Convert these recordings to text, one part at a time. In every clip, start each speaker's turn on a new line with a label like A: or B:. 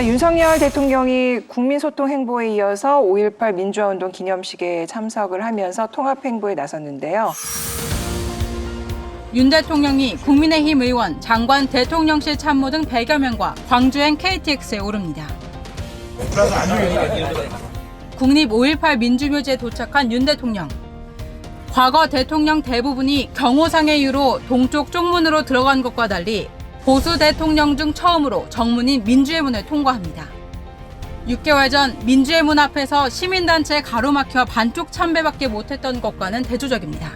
A: 자, 윤석열 대통령이 국민소통 행보에 이어서 5.18 민주화운동 기념식에 참석을 하면서 통합 행보에 나섰는데요.
B: 윤 대통령이 국민의힘 의원, 장관, 대통령실 참모 등 100여 명과 광주행 KTX에 오릅니다. 국립 5.18 민주묘지에 도착한 윤 대통령. 과거 대통령 대부분이 경호상의 이유로 동쪽 쪽문으로 들어간 것과 달리 보수 대통령 중 처음으로 정문인 민주의 문을 통과합니다. 6개월 전 민주의 문 앞에서 시민단체 가로막혀 반쪽 참배밖에 못했던 것과는 대조적입니다.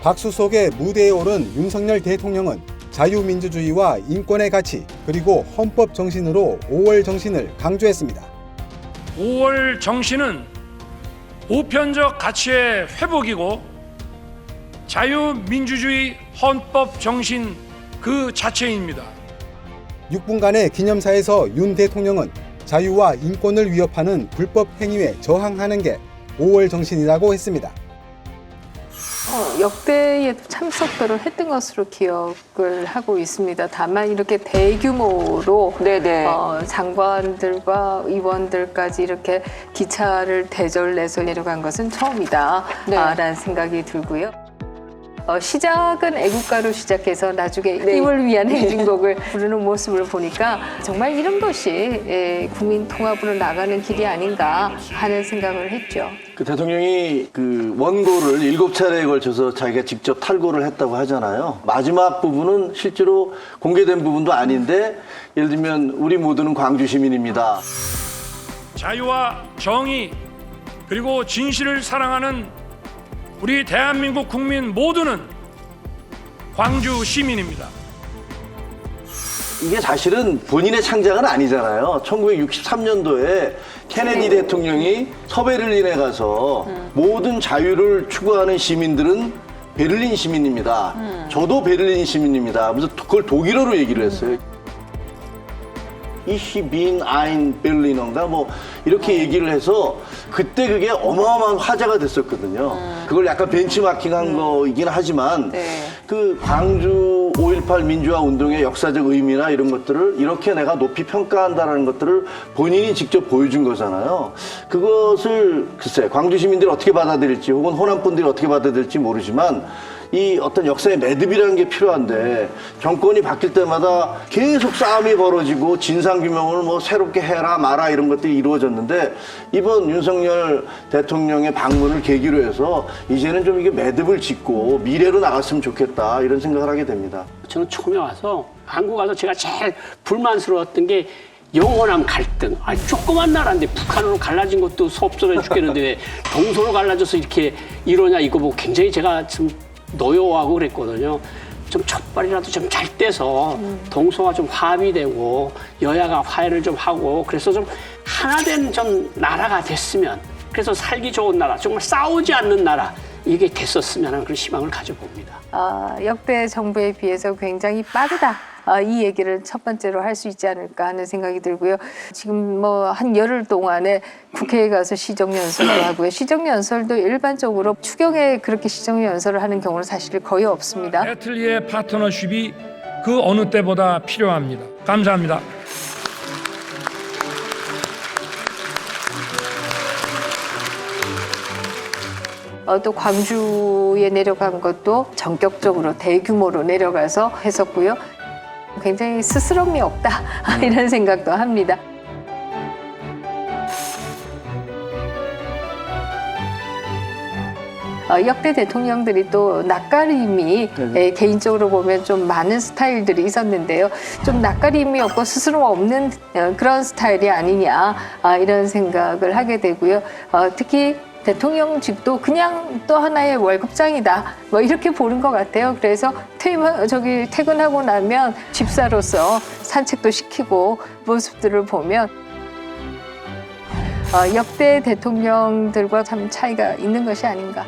C: 박수 속에 무대에 오른 윤석열 대통령은 자유민주주의와 인권의 가치 그리고 헌법 정신으로 5월 정신을 강조했습니다.
D: 5월 정신은 보편적 가치의 회복이고 자유민주주의 헌법 정신 그 자체입니다.
C: 6분간의 기념사에서 윤 대통령은 자유와 인권을 위협하는 불법 행위에 저항하는 게 5월 정신이라고 했습니다.
E: 어, 역대에도 참석들을 했던 것으로 기억을 하고 있습니다. 다만 이렇게 대규모로
A: 네네.
E: 어, 장관들과 의원들까지 이렇게 기차를 대절내서 내려간 것은 처음이다
A: 네.
E: 아, 라는 생각이 들고요. 어, 시작은 애국가로 시작해서 나중에
A: 네.
E: 힘을 위한 행진곡을 부르는 모습을 보니까 정말 이런 것이 예, 국민 통합으로 나가는 길이 아닌가 하는 생각을 했죠.
F: 그 대통령이 그 원고를 일곱 차례에 걸쳐서 자기가 직접 탈고를 했다고 하잖아요. 마지막 부분은 실제로 공개된 부분도 아닌데 예를 들면 우리 모두는 광주 시민입니다.
D: 자유와 정의 그리고 진실을 사랑하는 우리 대한민국 국민 모두는 광주 시민입니다.
F: 이게 사실은 본인의 창작은 아니잖아요. 1963년도에 케네디 대통령이 서베를린에 가서 모든 자유를 추구하는 시민들은 베를린 시민입니다. 저도 베를린 시민입니다. 그래서 그걸 독일어로 얘기를 했어요. Ich bin ein Berliner인가 뭐 이렇게 얘기를 해서 그때 그게 어마어마한 화제가 됐었거든요. 그걸 약간 벤치마킹한 거이긴 하지만
E: 네.
F: 그 광주 5.18 민주화 운동의 역사적 의미나 이런 것들을 이렇게 내가 높이 평가한다라는 것들을 본인이 직접 보여준 거잖아요. 그것을 글쎄 광주 시민들이 어떻게 받아들일지 혹은 호남 분들이 어떻게 받아들일지 모르지만 이 어떤 역사의 매듭이라는 게 필요한데 정권이 바뀔 때마다 계속 싸움이 벌어지고 진상규명을 뭐 새롭게 해라 마라 이런 것들이 이루어졌는데 이번 윤석열 대통령의 방문을 계기로 해서 이제는 좀 이게 매듭을 짓고 미래로 나갔으면 좋겠다 이런 생각을 하게 됩니다.
G: 저는 처음에 와서 한국 와서 제가 제일 불만스러웠던 게 영원한 갈등. 아, 조그만 나라인데 북한으로 갈라진 것도 섭섭해 죽겠는데 왜 동서로 갈라져서 이렇게 이러냐 이거 보고 굉장히 제가 좀 노여워하고 그랬거든요. 좀 첫발이라도 좀 잘 떼서 동서가 좀 화합이 되고 여야가 화해를 좀 하고 그래서 좀 하나된 좀 나라가 됐으면 그래서 살기 좋은 나라 정말 싸우지 않는 나라 이게 됐었으면 하는 그런 희망을 가져봅니다.
E: 아, 역대 정부에 비해서 굉장히 빠르다. 아, 이 얘기를 첫 번째로 할 수 있지 않을까 하는 생각이 들고요. 지금 뭐 한 열흘 동안에 국회에 가서 시정연설도 하고요. 시정연설도 일반적으로 추경에 그렇게 시정연설을 하는 경우는 사실 거의 없습니다.
D: 애틀리의 파트너십이 그 어느 때보다 필요합니다. 감사합니다.
E: 또 광주에 내려간 것도 전격적으로 대규모로 내려가서 했었고요. 굉장히 스스럼이 없다 이런 생각도 합니다. 어, 역대 대통령들이 또 낯가림이 에, 개인적으로 보면 좀 많은 스타일들이 있었는데요. 좀 낯가림이 없고 스스럼 없는 어, 그런 스타일이 아니냐 아, 이런 생각을 하게 되고요. 어, 특히 대통령직도 그냥 또 하나의 월급장이다. 뭐 이렇게 보는 것 같아요. 그래서 퇴임, 저기 퇴근하고 나면 집사로서 산책도 시키고 모습들을 보면 어, 역대 대통령들과 참 차이가 있는 것이 아닌가.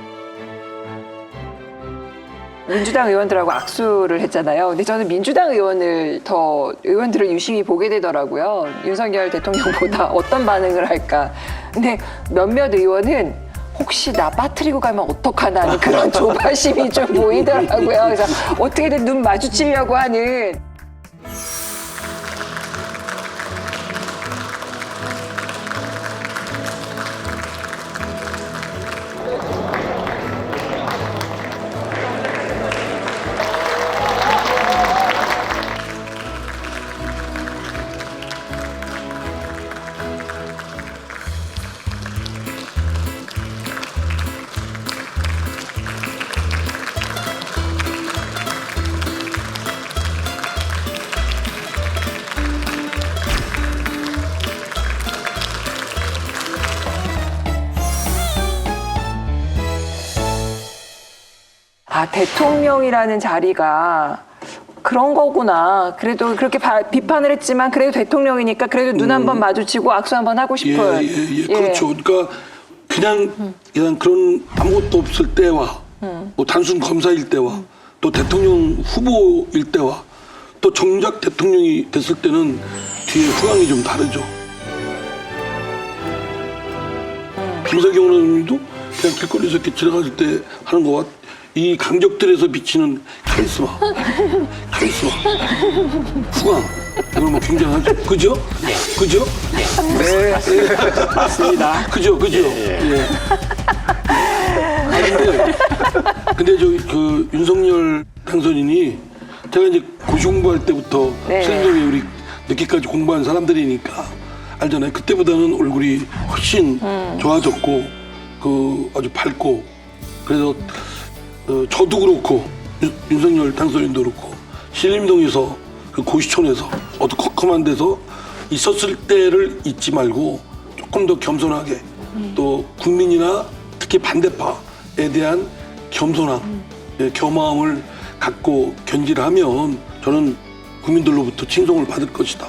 A: 민주당 의원들하고 악수를 했잖아요. 근데 저는 민주당 의원을 더 의원들을 유심히 보게 되더라고요. 윤석열 대통령보다 어떤 반응을 할까. 근데 몇몇 의원은 혹시 나 빠뜨리고 가면 어떡하나 하는 그런 조바심이 좀 보이더라고요. 그래서 어떻게든 눈 마주치려고 하는 아 대통령이라는 자리가 그런 거구나. 그래도 그렇게 바- 비판을 했지만 그래도 대통령이니까 그래도 눈 한번 마주치고 악수 한번 하고
H: 예,
A: 싶은.
H: 예, 예, 그렇죠. 그러니까 그냥 그냥 그런 아무것도 없을 때와 뭐 단순 검사일 때와 또 대통령 후보일 때와 또 정작 대통령이 됐을 때는 뒤에 후광이 좀 다르죠. 김석영 의원님도 그냥 길거리에서 이렇게 지나갈 때 하는 거와 이 강적들에서 비치는 카리스마, 카리스마, 후광 이건 뭐 굉장하죠. 그죠? 그죠?
G: 맞습니다.
H: 그죠, 그죠. 예. 아니, 근데, 근데 저 그 윤석열 당선인이 제가 이제 고시 공부할 때부터
A: 네.
H: 실력이 우리 늦게까지 공부한 사람들이니까 알잖아요. 그때보다는 얼굴이 훨씬 좋아졌고 그 아주 밝고 그래서 어, 저도 그렇고 윤, 윤석열 당선인도 그렇고 신림동에서 그 고시촌에서 어두컴컴한 데서 있었을 때를 잊지 말고 조금 더 겸손하게 또 국민이나 특히 반대파에 대한 겸손함, 예, 겸허함을 갖고 견지를 하면 저는 국민들로부터 칭송을 받을 것이다.